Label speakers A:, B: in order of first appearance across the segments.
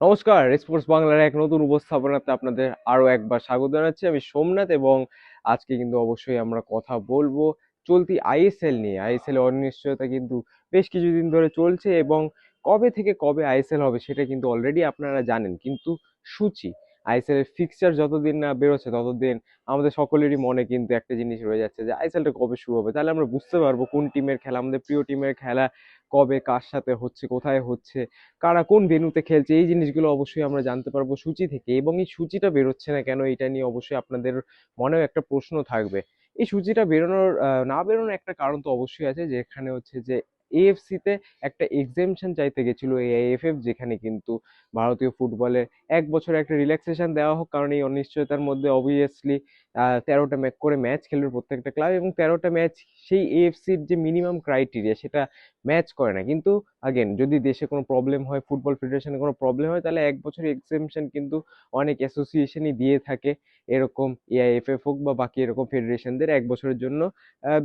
A: নমস্কার স্পোর্টস বাংলার এক নতুন উপস্থাপনাতে আপনাদের আরও একবার স্বাগত জানাচ্ছি। আমি সোমনাথ এবং আজকে কিন্তু অবশ্যই আমরা কথা বলব চলতি আইএসএল নিয়ে। আইএসএল অনিশ্চয়তা কিন্তু বেশ কিছুদিন ধরে চলছে এবং কবে থেকে কবে আইএসএল হবে সেটা কিন্তু অলরেডি আপনারা জানেন। কিন্তু সূচি আইএসএল এর ফিক্সচার যতদিন না বেরোচ্ছে, ততদিন আমাদের সকলেরই মনে কিন্তু একটা জিনিস রয়ে যাচ্ছে যে আইএসএলটা কবে শুরু হবে? তাহলে আমরা বুঝতে পারব কোন টিমের খেলা, আমাদের প্রিয় টিমের খেলা কবে, কার সাথে হচ্ছে, কোথায় হচ্ছে, কারা কোন ভেন্যুতে খেলছে, এই জিনিসগুলো অবশ্যই আমরা জানতে পারব সূচি থেকে। এবং এই সূচিটা বেরোচ্ছে না কেন, এটা নিয়ে অবশ্যই আপনাদের মনেও একটা প্রশ্ন থাকবে। এই সূচিটা বেরোনোর না বেরোনোর একটা কারণ তো অবশ্যই আছে, যেখানে হচ্ছে যে এএফসি তে একটা এক্সেমশন চাইতে গেছিল এআইএফএফ যেখানে কিন্তু ভারতীয় ফুটবলে এক বছর একটা রিল্যাক্সেশন দেওয়া হোক। কারণ এই অনিশ্চয়তার মধ্যে অবভিয়াসলি তেরোটা ম্যাচ করে ম্যাচ খেলবে প্রত্যেকটা ক্লাব এবং তেরোটা ম্যাচ সেই এএফসির যে মিনিমাম ক্রাইটেরিয়া সেটা ম্যাচ করে না। কিন্তু আগেন যদি দেশে কোনো প্রবলেম হয় ফুটবল ফেডারেশনে কোনো প্রবলেম হয়, তাহলে এক বছর এক্সেমশন কিন্তু অনেক অ্যাসোসিয়েশনই দিয়ে থাকে। এরকম এআইএফএফ হোক বা বাকি এরকম ফেডারেশনদের এক বছরের জন্য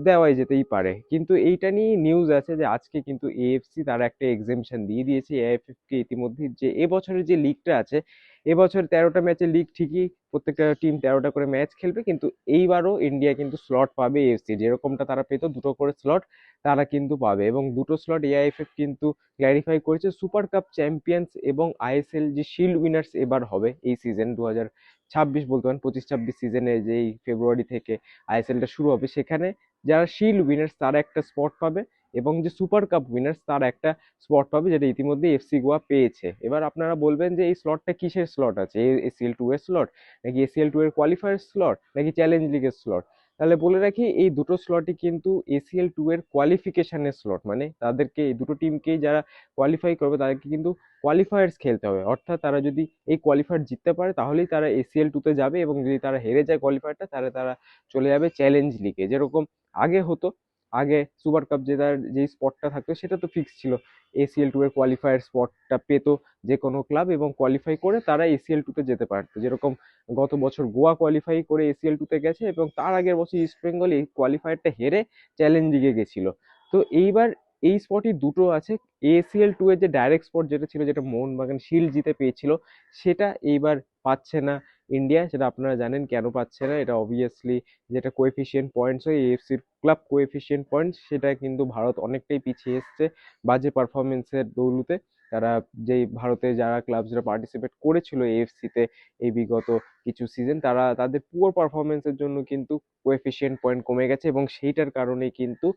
A: দেওয়াই যেতেই পারে। কিন্তু এইটা নিয়ে নিউজ আছে যে আজকে কিন্তু এএফসি তারা একটা এক্সেমশন দিয়ে দিয়েছে। এআইএফএফ কে ইতিমধ্যে যে এবছরের যে লিগটা আছে, এবছর তেরোটা ম্যাচের লিগ ঠিকই প্রত্যেকটা টিম তেরোটা করে ম্যাচ খেলবে। কিন্তু এইবারও ইন্ডিয়া কিন্তু স্লট পাবে এএফসি যেরকমটা তারা পেত দুটো করে স্লট তারা কিন্তু পাবে। এবং দুটো স্লট এআইএফএফ কিন্তু ক্ল্যারিফাই করেছে সুপার কাপ চ্যাম্পিয়ন্স এবং আইএসএল যে শিল্ড উইনার্স এবার হবে এই সিজন দু হাজার ছাব্বিশ বলতে পারেন, পঁচিশ ছাব্বিশ সিজনে যেই ফেব্রুয়ারি থেকে আইএসএলটা শুরু হবে, সেখানে যারা শিল্ড উইনার্স তারা একটা স্পট পাবে এবং যে সুপার কাপ উইনার্স তার একটা স্পট পাবে যেটা ইতিমধ্যে এফসি গোয়া পেয়েছে। এবার আপনারা বলবেন যে এই স্লটটা কিসের স্লট আছে? এসিএল টু এর স্লট নাকি এসিএল টু এর কোয়ালিফায়ার স্লট নাকি চ্যালেঞ্জ লিগের স্লট তাহলে বলে রাখি, এই দুটো স্লটই কিন্তু এসিএল টু এর কোয়ালিফিকেশনের স্লট মানে তাদেরকে, এই দুটো টিমকেই যারা কোয়ালিফাই করবে, তাদেরকে কিন্তু কোয়ালিফায়ার্স খেলতে হবে। অর্থাৎ তারা যদি এই কোয়ালিফায়ার জিততে পারে, তাহলেই তারা এসিএল টুতে যাবে এবং যদি তারা হেরে যায় কোয়ালিফায়ারটা তাহলে তারা চলে যাবে চ্যালেঞ্জ লিগে যেরকম আগে হতো। আগে সুপার কাপ জেতার যেই স্পটটা থাকতো, সেটা তো ফিক্স ছিল। এসিএল টু এর কোয়ালিফায়ার স্পটটা পেতো যে কোনো ক্লাব এবং কোয়ালিফাই করে তারা এসিএল টুতে যেতে পারতো। যেরকম গত বছর গোয়া কোয়ালিফাই করে এসিএল টুতে গেছে এবং তার আগের বছর ইস্ট বেঙ্গল এই কোয়ালিফায়ারটা হেরে চ্যালেঞ্জ লিগে গেছিল। তো এইবার এই স্পটই দুটো আছে। এসিএল টু এর যে ডাইরেক্ট স্পট যেটা ছিল, যেটা মোহনবাগান শিল্ড জিতে পেয়েছিল, সেটা এইবার পাচ্ছে না। ইন্ডিয়া সেটা আপনারা জানেন কেন পাচ্ছে না। এটা অবভিয়াসলি যেটা কোএফিসিয়েন্ট পয়েন্টস হয় এএফসির ক্লাব কোএফিসিয়েন্ট পয়েন্টস সেটা কিন্তু ভারত অনেকটাই পিছিয়ে এসছে বাজে পারফরমেন্সের দৌলতে। তারা যেই ভারতে যারা ক্লাবসরা পার্টিসিপেট করেছিল এএফসিতে এই বিগত কিছু সিজন তারা তাদের পুয়ার পারফরমেন্সের জন্য কিন্তু কোএফিসিয়েন্ট পয়েন্ট কমে গেছে এবং সেইটার কারণেই কিন্তু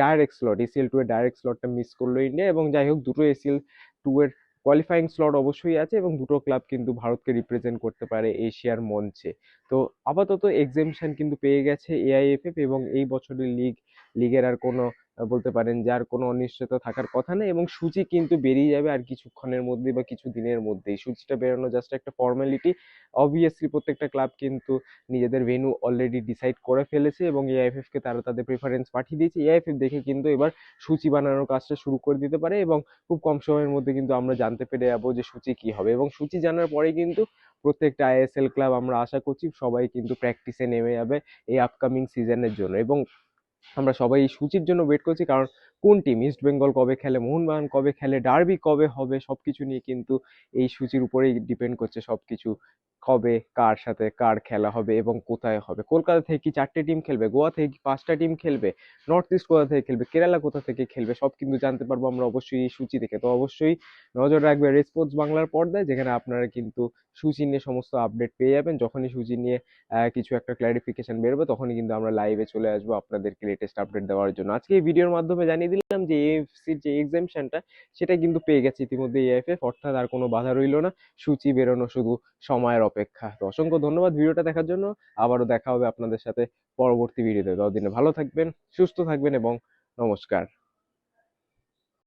A: ডাইরেক্ট স্লট এসিএল টু এর ডাইরেক্ট স্লটটা মিস করল ইন্ডিয়া এবং যাই হোক দুটো এসিএল টু এর কোয়ালিফাইং স্লট অবশ্যই আছে এবং দুটো ক্লাব কিন্তু ভারতকে রিপ্রেজেন্ট করতে পারে এশিয়ার মঞ্চে। তো আপাতত এক্সামশন কিন্তু পেয়ে গেছে এআইএফএফ এবং এই বছরের লিগ লিগের আর কোনো বলতে পারেন যার কোনো অনিশ্চয়তা থাকার কথা নেই এবং সূচি কিন্তু বেরিয়ে যাবে আর কিছুক্ষণের মধ্যে বা কিছু দিনের মধ্যেই। সূচিটা বেরোনো জাস্ট একটা ফর্মালিটি অবভিয়াসলি প্রত্যেকটা ক্লাব কিন্তু নিজেদের ভেন্যু অলরেডি ডিসাইড করে ফেলেছে এবং এআইএফএফ কে তারা তাদের প্রেফারেন্স পাঠিয়ে দিয়েছে। এআইএফএফ দেখে কিন্তু এবার সূচি বানানোর কাজটা শুরু করে দিতে পারে এবং খুব কম সময়ের মধ্যে কিন্তু আমরা জানতে পেরে যাব যে সূচি কি হবে এবং সূচি জানার পরেই কিন্তু প্রত্যেকটা আইএসএল ক্লাব আমরা আশা করছি সবাই কিন্তু প্র্যাকটিসে নেমে যাবে এই আপকামিং সিজনের জন্য এবং আমরা সবাই এই সূচির জন্য ওয়েট করছি, কারণ কোন টিম ইস্ট বেঙ্গল কবে খেলে? মোহনবাগান কবে খেলে? ডার্বি কবে হবে? সবকিছু নিয়ে কিন্তু এই সূচির উপরেই ডিপেন্ড করছে সবকিছু। কবে কার সাথে কার খেলা হবে এবং কোথায় হবে? কলকাতা থেকে কি চারটে টিম খেলবে? গোয়া থেকে কি পাঁচটা টিম খেলবে? নর্থ ইস্ট কোথা থেকে খেলবে? কেরালা কোথা থেকে খেলবে? সব কিন্তু জানতে পারব আমরা অবশ্যই এই সূচি থেকে। তো অবশ্যই নজর রাখবে রেসপন্স বাংলার পর্দায়, যেখানে আপনারা কিন্তু সূচি নিয়ে সমস্ত আপডেট পেয়ে যাবেন। যখনই সূচি নিয়ে কিছু একটা ক্ল্যারিফিকেশন বেরোবে, তখনই কিন্তু আমরা লাইভে চলে আসব আপনাদেরকে লেটেস্ট আপডেট দেওয়ার জন্য। আজকে এই ভিডিওর মাধ্যমে জানিয়ে দিলাম যে এএফসির যে এক্সামশনটা সেটা কিন্তু পেয়ে গেছে ইতিমধ্যে এআইএফএফ অর্থাৎ আর কোনো বাধা রইল না। সূচি বেরোনো শুধু সময়ের অপেক্ষা তো অসংখ্য ধন্যবাদ ভিডিওটা দেখার জন্য। আবারও দেখা হবে আপনাদের সাথে পরবর্তী ভিডিওতে। ততদিনে ভালো থাকবেন, সুস্থ থাকবেন এবং নমস্কার।